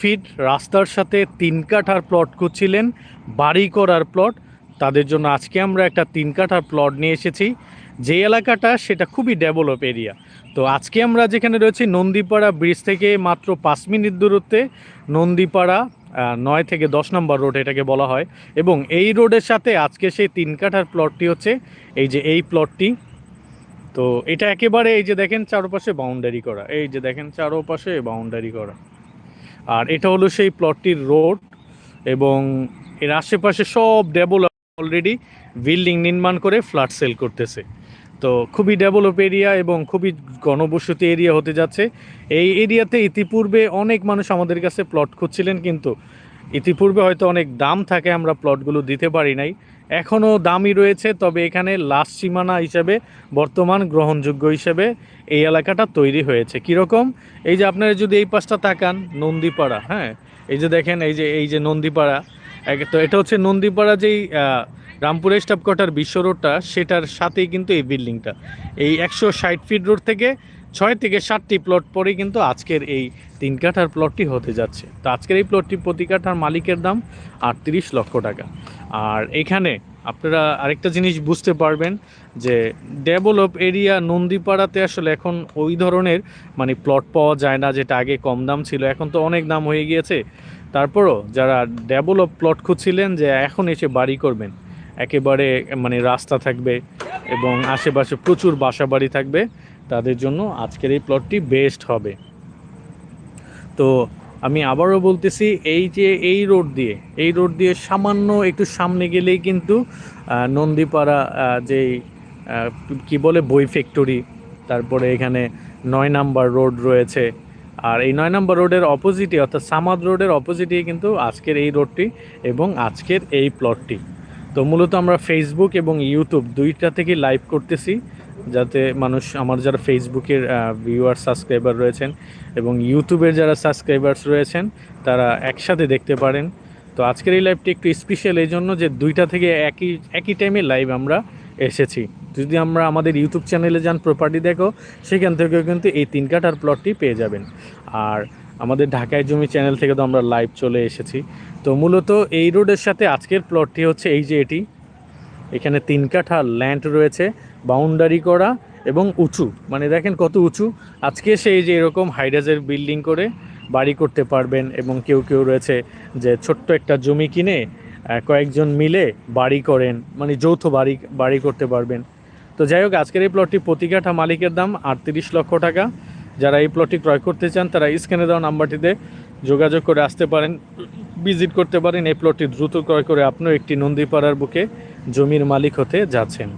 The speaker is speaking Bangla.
ফিট, রাস্তার সাথে তিন কাঠার প্লট করছিলেন বাড়ি করার প্লট তাদের জন্য আজকে আমরা একটা তিন কাঠার প্লট নিয়ে এসেছি। যে এলাকাটা সেটা খুবই ডেভেলপ এরিয়া তো আজকে আমরা যেখানে রয়েছি, নন্দীপাড়া ব্রিজ থেকে মাত্র পাঁচ মিনিট দূরত্বে, নন্দীপাড়া নয় থেকে দশ নম্বর রোড এটাকে বলা হয়। এবং এই রোডের সাথে আজকে সেই তিন কাঠার প্লটটি হচ্ছে, এই যে এই প্লটটি তো এটা একেবারে এই যে দেখেন, চারপাশে বাউন্ডারি করা। এই যে দেখেন, চারপাশে বাউন্ডারি করা। আর এটা হলো সেই প্লটটির রোড এবং এর আশেপাশে সব ডেভেলপ অলরেডি বিল্ডিং নির্মাণ করে ফ্ল্যাট সেল করতেছে। তো খুবই ডেভেলপ এরিয়া এবং খুবই গণবসতি এরিয়া হতে যাচ্ছে। এই এরিয়াতে ইতিপূর্বে অনেক মানুষ আমাদের কাছে প্লট খুঁজছিলেন কিন্তু ইতিপূর্বে হয়তো অনেক দাম থাকে, আমরা প্লটগুলো দিতে পারি নাই। এখনও দামই রয়েছে, তবে এখানে লাস্ট সীমানা হিসেবে, বর্তমান গ্রহণযোগ্য হিসেবে এই এলাকাটা তৈরি হয়েছে। কীরকম? এই যে আপনারা যদি এই পাশটা তাকান, নন্দীপাড়া হ্যাঁ? এই যে দেখেন, এই যে এই যে নন্দীপাড়া তো এটা হচ্ছে নন্দীপাড়া যেই রামপুর স্টাফ কোয়ার্টার বিশ্ব রোডটা, সেটার সাথেই কিন্তু এই বিল্ডিংটা এই একশো ষাট ফিট রোড থেকে ছয় থেকে সাতটি প্লট পরেই কিন্তু আজকের এই তিন কাঠার প্লটটি হতে যাচ্ছে। তো আজকের এই প্লটটি প্রতি কাঠার মালিকের দাম আটত্রিশ লক্ষ টাকা। আর এখানে আপনারা আরেকটা জিনিস বুঝতে পারবেন যে ডেভেলপ এরিয়া নন্দীপাড়াতে আসলে এখন ওই ধরনের মানে প্লট পাওয়া যায় না, যেটা আগে কম দাম ছিল। এখন তো অনেক দাম হয়ে গিয়েছে। তারপরও যারা ডেভেলপ প্লট খুঁজছিলেন যে এখন এসে বাড়ি করবেন, একেবারে মানে রাস্তা থাকবে এবং আশেপাশে প্রচুর বাসা বাড়ি থাকবে। তাদের জন্য আজকের এই প্লটটি বেস্ট হবে। তো আমি আবারও বলতেছি, এই যে এই রোড দিয়ে, এই রোড দিয়ে সামান্য একটু সামনে গেলেই কিন্তু নন্দীপাড়া যেই কি বলে, বই ফ্যাক্টরি তারপরে এখানে নয় নাম্বার রোড রয়েছে। আর এই নয় নাম্বার রোডের অপোজিটে অর্থাৎ সামাদ রোডের অপোজিটে কিন্তু আজকের এই রোডটি এবং আজকের এই প্লটটি তো মূলত আমরা ফেসবুক এবং ইউটিউব দুইটা থেকে লাইভ করতেছি। যাতে মানুষ, আমার যারা ফেসবুকের ভিউয়ার সাবস্ক্রাইবার রয়েছেন এবং ইউটিউবের যারা সাবস্ক্রাইবার্স রয়েছেন, তারা একসাথে দেখতে পারেন। তো আজকের এই লাইভটি একটু স্পেশাল এই জন্য যে দুইটা থেকে একই একই টাইমে লাইভ আমরা এসেছি। যদি আমরা আমাদের ইউটিউব চ্যানেলে যান প্রপার্টি দেখো, সেখান থেকেও কিন্তু এই তিন কাঠার প্লটটি পেয়ে যাবেন। আর আমাদের ঢাকায় জমি চ্যানেল থেকে তো আমরা লাইভ চলে এসেছি। তো মূলত এই রোডের সাথে আজকের প্লটটি হচ্ছে এই যে এটি। এখানে তিন কাঠা ল্যান্ড রয়েছে। বাউন্ডারি করা এবং উঁচু মানে দেখেন কত উঁচু। আজকে সেই যে এরকম হাইডাজের বিল্ডিং করে বাড়ি করতে পারবেন এবং কেউ কেউ রয়েছে যে ছোট্ট একটা জমি কিনে কয়েকজন মিলে বাড়ি করেন মানে যৌথ বাড়ি বাড়ি করতে পারবেন। তো যাই হোক, আজকের এই প্লটটি প্রতি কাঠা মালিকের দাম আটত্রিশ লক্ষ টাকা। যারা এই প্লটটি ক্রয় করতে চান, তারা স্ক্যানে দেওয়া নাম্বারটিতে যোগাযোগ করে আসতে পারেন, ভিজিট করতে পারেন। এই প্লটটি দ্রুত ক্রয় করে আপনিও একটি নন্দীপাড়ার বুকে জমির মালিক হতে যাচ্ছেন।